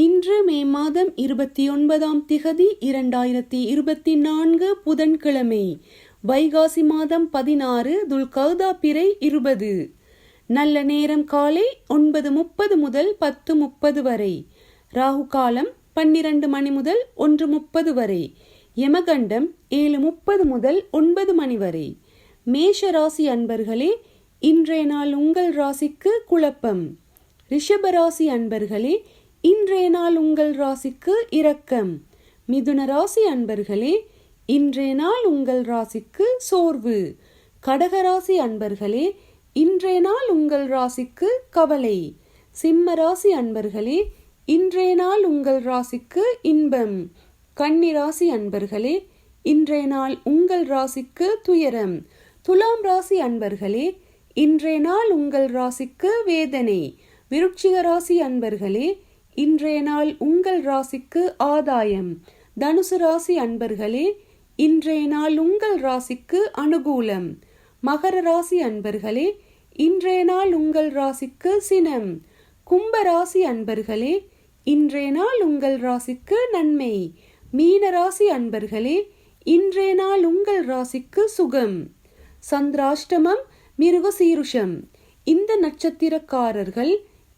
இன்று மே மாதம் இருபத்தி ஒன்பதாம் திகதி இரண்டாயிரத்தி இருபத்தி நான்கு புதன்கிழமை. வைகாசி மாதம் பதினாறு துல்கௌதா பிறை இருபது. நல்ல நேரம் காலை ஒன்பது முப்பது முதல் பத்து முப்பது வரை. ராகு காலம் பன்னிரண்டு மணி முதல் ஒன்று முப்பது வரை. யமகண்டம் ஏழு முப்பது முதல் ஒன்பது மணி வரை. மேஷ ராசி அன்பர்களே இன்றைய நாள் உங்கள் ராசிக்கு குழப்பம். ரிஷபராசி அன்பர்களே இன்றைய நாள் உங்கள் ராசிக்கு இரக்கம். மிதுன ராசி அன்பர்களே இன்றைய நாள் உங்கள் ராசிக்கு சோர்வு. கடகராசி அன்பர்களே இன்றைய நாள் உங்கள் ராசிக்கு கவலை. சிம்ம ராசி அன்பர்களே இன்றைய நாள் உங்கள் ராசிக்கு இன்பம். கன்னி ராசி அன்பர்களே இன்றைய நாள் உங்கள் ராசிக்கு துயரம். துலாம் ராசி அன்பர்களே இன்றைய நாள் உங்கள் ராசிக்கு வேதனை. விருட்சிக ராசி அன்பர்களே இன்றைய நாள் உங்கள் ராசிக்கு ஆதாயம். தனுசு ராசி அன்பர்களே இன்றைய நாள் உங்கள் ராசிக்கு அனுகூலம். மகர ராசி அன்பர்களே இன்றைய நாள் உங்கள் ராசிக்கு சினம். கும்ப ராசி அன்பர்களே இன்றைய நாள் உங்கள் ராசிக்கு நன்மை. மீன ராசி அன்பர்களே இன்றைய நாள் உங்கள் ராசிக்கு சுகம். சந்திராஷ்டமம் மிருகசீருஷம். இந்த நட்சத்திரக்காரர்கள்